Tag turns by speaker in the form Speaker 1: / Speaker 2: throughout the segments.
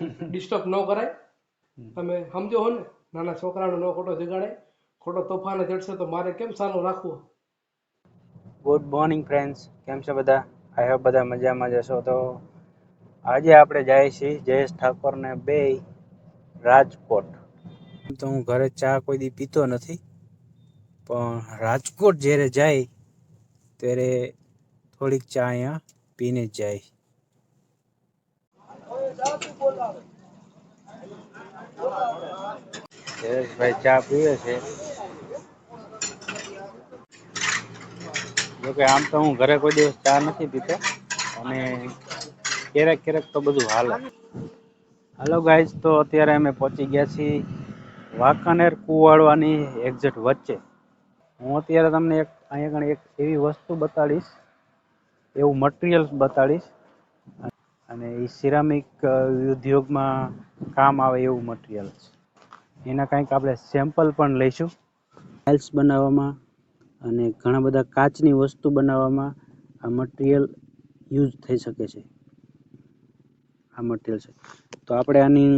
Speaker 1: Disturb ન કરાય. તમે સમજો હો ને નાના છોકરાનો ન ખોટો જગાડે ખોટો તોફાન ચડશે તો મારે કેમ ચાલુ રાખવું?
Speaker 2: ગુડ મોર્નિંગ ફ્રેન્ડ્સ કેમ છે બધા? આઈ હોપ બધા મજામાં જશો તો આજે આપણે જઈએ છીએ જયેશ ઠાકોરને બે રાજકોટ. તો હું ઘરે ચા કોઈ દી પીતો નથી પણ રાજકોટ જ્યારે જાય ત્યારે થોડીક ચા અહીંયા પીને જ જાય. જયેશભાઈ ચા પીવે છે. જોકે આમ તો હું ઘરે કોઈ દિવસ ચા નથી પીતો, અને ક્યારેક ક્યારેક તો બધું હાલે. હાલો ગાઈઝ તો અત્યારે અમે પહોંચી ગયા છીએ વાંકાનેર કુવાડવાની એક્ઝેક્ટ વચ્ચે. હું અત્યારે તમને એક, અહીંયા એક એવી વસ્તુ બતાડીશ, એવું મટીરિયલ્સ બતાડીશ અને એ સિરામિક ઉદ્યોગમાં કામ આવે એવું મટીરિયલ છે. એના કંઈક આપણે સેમ્પલ પણ લઈશું. ટાઇલ્સ બનાવવામાં અને ઘણા બધા કાચની વસ્તુ બનાવવામાં આ મટીરિયલ યુઝ થઈ શકે છે. આ મટીરિયલ છે. તો આપણે આની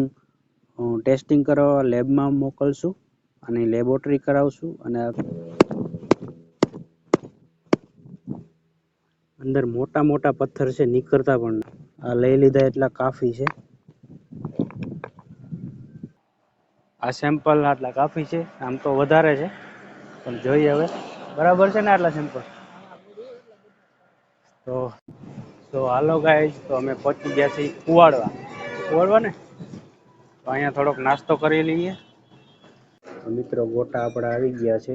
Speaker 2: ટેસ્ટિંગ કરવા લેબમાં મોકલશું અને લેબોરેટરી કરાવશું અને અંદર મોટા મોટા પથ્થર છે, નીકળતા પણ. આ લઈ લીધા એટલા કાફી છે. આ સેમ્પલ આટલા કાફી છે આમ તો વધારે છે પણ જોઈએ હવે. બરાબર છે ને આટલા સેમ્પલ તો તો હાલો ગાઈઝ તો અમે પહોંચી ગયા છીએ કુવાડવા. કુવાડવા ને? તો અહીંયા થોડોક નાસ્તો કરી લઈએ. મિત્રો ગોટા આપણા આવી ગયા છે.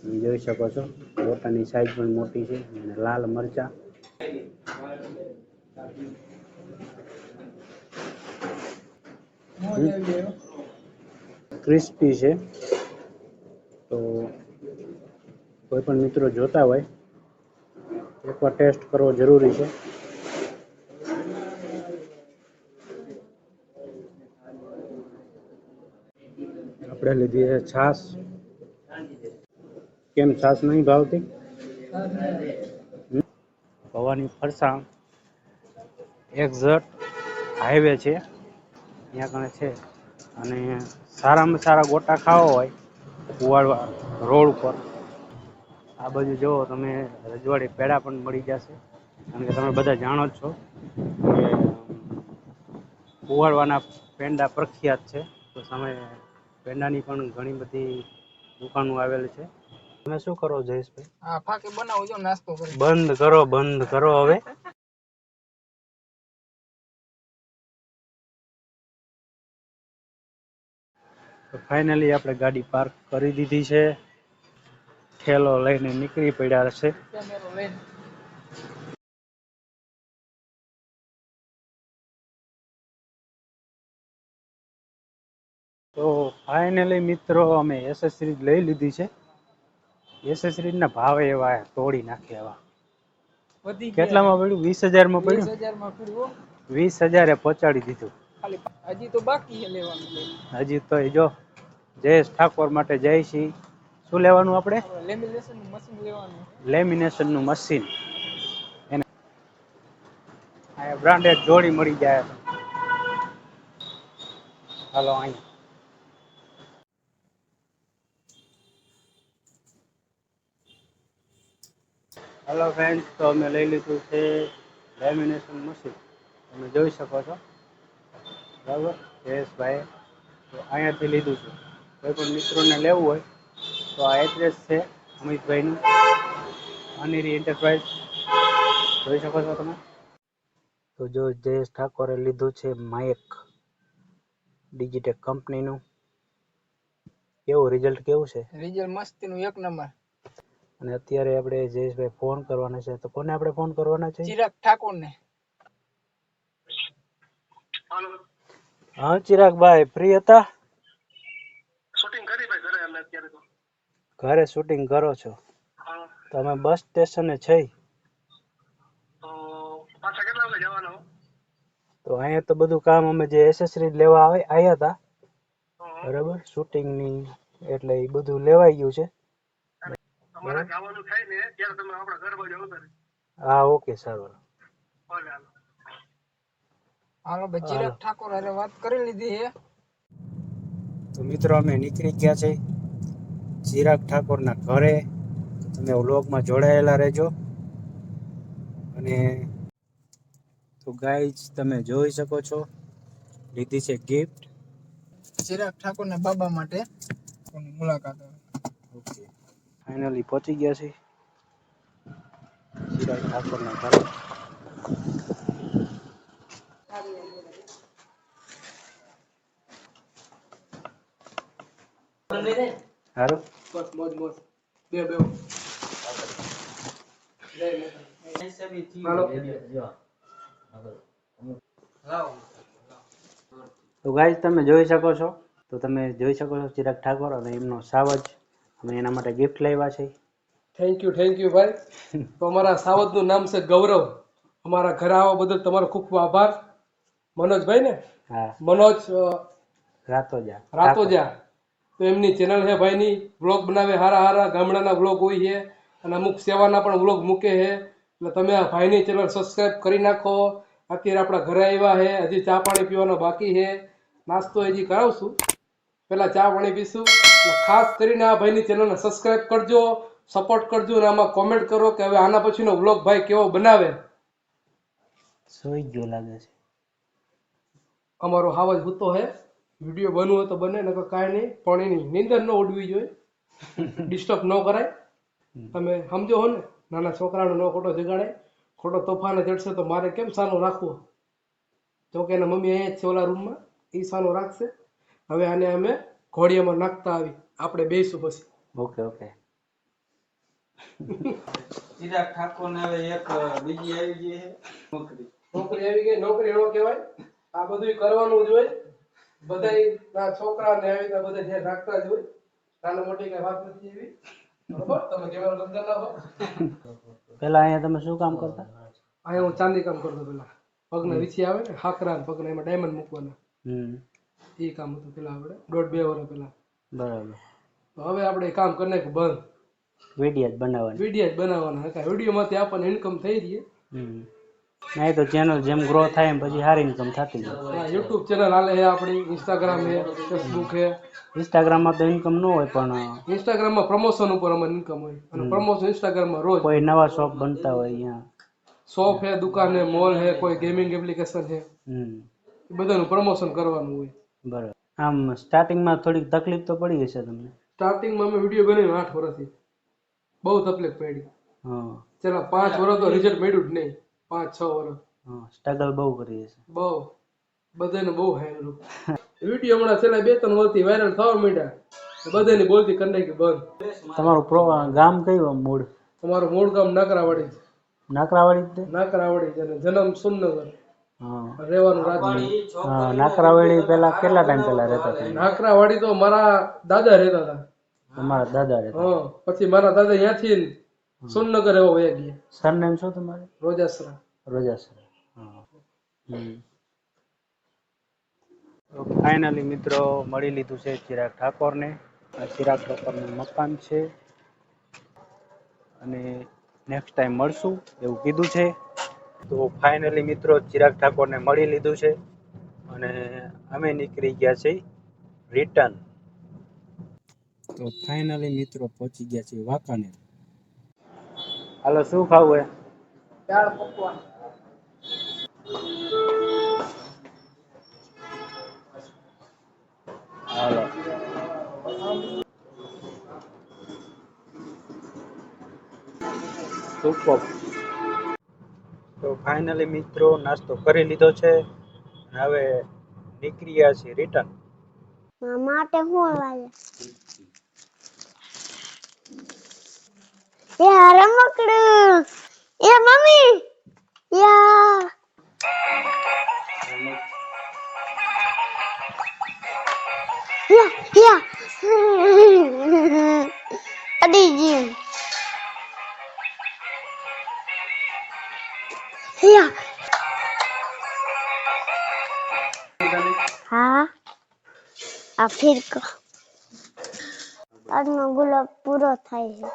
Speaker 2: તમે જોઈ શકો છો ગોટાની સાઈઝ પણ મોટી છે અને લાલ મરચા. ક્રિસ્પી છે. તો કોઈ પણ મિત્રો જોતા હોય, એકવાર ટેસ્ટ કરવો જરૂરી છે. આપણે લીધી છે છાશ. કેમ છાશ નહીં ભાવતી? હમ? ભવાની ફરસાણ. એક્ઝેક્ટ હાઈવે છે. ત્યાં કણે છે. અને સારામાં સારા ગોટા ખાવા હોય કુવાડવા રોડ ઉપર. આ બાજુ જુઓ તમે રજવાડી પેડા પણ મળી જશે. કારણ કે તમે બધા જાણો જ છો કે કુવાડવાના પેંડા પ્રખ્યાત છે. તો સામે પેંડાની પણ ઘણી બધી દુકાનો આવેલી છે. તમે શું કરો જયેશભાઈ?
Speaker 3: હા ફાકી બનાવો જો નાસ્તો
Speaker 2: બંધ કરો બંધ કરો હવે. તો ફાઇનલી આપણે ગાડી પાર્ક કરી દીધી છે. ઠેલો લઈને નીકળી પડ્યા છે. તો ફાઇનલી મિત્રો અમે એસેસરીઝ લઈ લીધી છે. એસેસરીઝ ના ભાવે એવા તોડી નાખ્યા એવા. કેટલામાં પડ્યું? વીસ હજારમાં પડ્યું?
Speaker 3: હજારમાં પડ્યું
Speaker 2: વીસ હજારે પહોંચાડી દીધું.
Speaker 3: હજી તો બાકી
Speaker 2: હજી તો એ જો જયેશ ઠાકોર માટે જય છીએ શું લેવાનું આપણે?
Speaker 3: લેમિનેશનનું મશીન
Speaker 2: મશીન બ્રાન્ડેડ જોડી મળી જાય હાલો અહીં હેલો ફ્રેન્ડ તો અમે લઈ લીધું છે લેમિનેશન મશીન. તમે જોઈ શકો છો. બરાબર? જયેશભાઈ, તો અહીંયાથી લીધું છે. કોઈ પણ મિત્રોને લેવું હોય તો આ એડ્રેસ છે અમિતભાઈનું. અનેરી એન્ટરપ્રાઇઝ જોઈ શકો છો તમે? તો જો જયેશ ઠાકોરે લીધું છે માયક ડિજિટેક કંપનીનું કેવું રિઝલ્ટ કેવું છે?
Speaker 3: રિઝલ્ટ મસ્તી નું એક નંબર.
Speaker 2: અને અત્યારે આપણે જયેશભાઈ ફોન કરવાના છે તો કોને આપણે ફોન કરવાના છે?
Speaker 3: ચિરાગ ઠાકોર ને
Speaker 2: હા ચિરાગભાઈ ફ્રી હતા
Speaker 1: શૂટિંગ કરી ભાઈ ઘરે અમે અત્યારે તો
Speaker 2: ઘરે શૂટિંગ કરો છો? તમે બસ સ્ટેશને છે
Speaker 1: તો
Speaker 2: અહીંયા તો બધું કામ અમે જે એસેસરી લેવા આવે આવ્યા હતા બરાબર? શૂટિંગની એટલે એ બધું લેવાઈ ગયું છે.
Speaker 1: તમારે જવાનું થાય ને ત્યારે તમે આપણા ઘર બાજુ આવતા
Speaker 2: હા ઓકે સારું.
Speaker 1: હાલો.
Speaker 3: હાલો ઠાકોર વાત કરી લીધી છે
Speaker 2: તો મિત્રો અમે નીકળી ગયા છે. ચિરાગ ઠાકોરના ઘરે તમે વ્લોગમાં જોડાયેલા રહેજો. અને તો ગાઈઝ તમે જોઈ શકો છો લીધી છે ગિફ્ટ
Speaker 3: ચિરાગ ઠાકોરના બાબા માટે મુલાકાત
Speaker 2: ઓકે ફાઇનલી પહોંચી ગયા છે. ચિરાગ ઠાકોરના ઘરે. સારું
Speaker 1: બસ મોજ મોજ. બે બે.
Speaker 2: તો ગાઈઝ તમે જોઈ શકો છો. તો તમે જોઈ શકો છો ચિરાગ ઠાકોર અને એમનો સાવજ. અમે એના માટે ગિફ્ટ લાવ્યા છે.
Speaker 1: થેન્ક યુ થેન્ક યુ ભાઈ. તો અમારા સાવજનું નામ છે ગૌરવ. અમારા ઘરે આવવા બદલ તમારો ખૂબ ખૂબ આભાર. મનોજભાઈ ને?
Speaker 2: હા.
Speaker 1: મનોજ
Speaker 2: રાતોજા.
Speaker 1: રાતોજા. તો એમની ચેનલ છે ભાઈની. વ્લોગ બનાવે હારા હારા ગામડાના વ્લોગ હોય છે. અને અમુક સેવાના પણ વ્લોગ મૂકે છે. એટલે તમે આ ભાઈની ચેનલ સબસ્ક્રાઇબ કરી નાખો. અત્યારે આપણા ઘરે આવ્યા છે. હજી ચા પાણી પીવાનો બાકી છે. નાસ્તો હજી કરાવશું. પહેલાં ચા પાણી પીશું. ખાસ કરીને આ ભાઈની ચેનલને સબસ્ક્રાઇબ કરજો. સપોર્ટ કરજો અને આમાં કોમેન્ટ કરો કે હવે આના પછીનો વ્લોગ ભાઈ કેવો બનાવે.
Speaker 2: સોઈ ગયો લાગે છે.
Speaker 1: અમારો હાવજ હૂતો હે. વીડિયો બનવું હોય તો બને નકર કાંઈ નહીં પણ એની નીંદર ન ઉડવી જોઈએ. ડિસ્ટર્બ ન કરાય. તમે સમજો હો ને નાના છોકરાનો ન ખોટો જગાડે. ખોટો તોફાને ચડશે તો મારે કેમ સાનો રાખવો? તો કે એના મમ્મી અહીંયા જ છે ઓલા રૂમમાં એ સાનો રાખશે. હવે આને અમે ઘોડિયામાં નાખતા આવી. આપણે બેસું પછી.
Speaker 2: Okay okay.
Speaker 4: ચિરાગ ઠાકોર ને હવે એક બીજી આવી ગઈ છે. નોકરી.
Speaker 1: નોકરી આવી ગઈ નોકરી ન કહેવાય. આ બધું કરવાનું જ બધાય છોકરા ને આવી બધા ધ્યાન રાખતા જ હોય. નાના મોટી કઈ વાત નથી એવી. તમે કેમેરા બંધ ના હો
Speaker 2: પેલા અહીંયા તમે શું કામ કરતા?
Speaker 1: અહીંયા હું ચાંદી કામ કરતો પેલા. પગના વીછી આવે ને હાકરા પગના એમાં ડાયમંડ મૂકવાના. એ કામ હતું પેલા આપણે. દોઢ બે વર્ષ પેલા.
Speaker 2: બરાબર.
Speaker 1: તો હવે આપણે કામ કરી નાખ્યું બંધ.
Speaker 2: વીડિયો જ બનાવવાની.
Speaker 1: વીડિયો જ બનાવવાના. હતા વિડીયોમાંથી આપણને ઇન્કમ થઈ રહી
Speaker 2: નહીં તો ચેનલ જેમ ગ્રો થાય એમ પછી સારી ઇન્કમ થતી જાય.
Speaker 1: યુટ્યુબ ચેનલ હાલે છે આપણી ઇન્સ્ટાગ્રામ છે ફેસબુક છે
Speaker 2: ઇન્સ્ટાગ્રામમાં તો ઇન્કમ ન હોય પણ
Speaker 1: ઇન્સ્ટાગ્રામમાં પ્રમોશન ઉપર અમારે ઇન્કમ હોય. અને પ્રમોશન ઇન્સ્ટાગ્રામમાં રોજ.
Speaker 2: કોઈ નવા શોપ બનતા હોય અહીંયા.
Speaker 1: શોપ છે દુકાન છે મોલ છે કોઈ ગેમિંગ એપ્લિકેશન છે બધાનું પ્રમોશન કરવાનું હોય.
Speaker 2: બરાબર. આમ સ્ટાર્ટિંગમાં થોડીક તકલીફ તો પડી હશે તમને.
Speaker 1: સ્ટાર્ટિંગમાં અમે વીડિયો બનાવ્યો આઠ વર્ષથી. બહુ તકલીફ પડી.
Speaker 2: હા.
Speaker 1: છેલ્લા પાંચ વર્ષ તો રિઝલ્ટ મળ્યું જ નહીં. પાંચ છ વર્ષ
Speaker 2: સ્ટ્રગલ બહુ કરી છે
Speaker 1: બહુ. બધાને બહુ હાયરું વીડિયો હમણાં છેલ્લા બે ત્રણ વર્ષથી વાયરલ થવા માંડ્યા. બધાની બોલતી કરી નાખી બંધ.
Speaker 2: તમારું ગામ કયું મૂળ?
Speaker 1: તમારું મૂળ ગામ નાકરાવાડી છે.
Speaker 2: નાકરાવાડી?
Speaker 1: નાકરાવાડી છે અને જન્મ સુરનગર રહેવાનું રાજકોટ
Speaker 2: નાકરાવાડી પેલા કેટલા ટાઈમ પહેલા રહેતા હતા?
Speaker 1: નાકરાવાડી તો મારા દાદા રહેતા હતા.
Speaker 2: અમારા દાદા રહેતા
Speaker 1: હા પછી મારા દાદા અહીંયાથી સુરનગર એવો વયા ગયા.
Speaker 2: સરનેમ શું તમારે?
Speaker 1: રોજાસરા.
Speaker 2: રોજાસરા હા. ફાઇનલી મિત્રો મળી લીધું છે ચિરાગ ઠાકોરને. આ ચિરાગ ઠાકોરનું મકાન છે. અને નેક્સ્ટ ટાઈમ મળશું એવું કીધું છે. તો ફાઇનલી મિત્રો ચિરાગ ઠાકોરને મળી લીધું છે. અને અમે નીકળી ગયા છે રિટર્ન તો ફાઇનલી મિત્રો પહોંચી ગયા છે વાંકાનેર. હાલો શું ખાવું હે?
Speaker 3: દાળ પકવાન.
Speaker 2: સુપર તો ફાઇનલી મિત્રો, નાસ્તો કરી લીધો છે હવે નીકળી ગયા છીએ રિટર્ન
Speaker 5: માટે હું લાગે એ રમકડું એ મમ્મી. યા. યા યા. અડી યા. હા? આ ફિર આજનો ગુલાબ પૂરો થાય છે.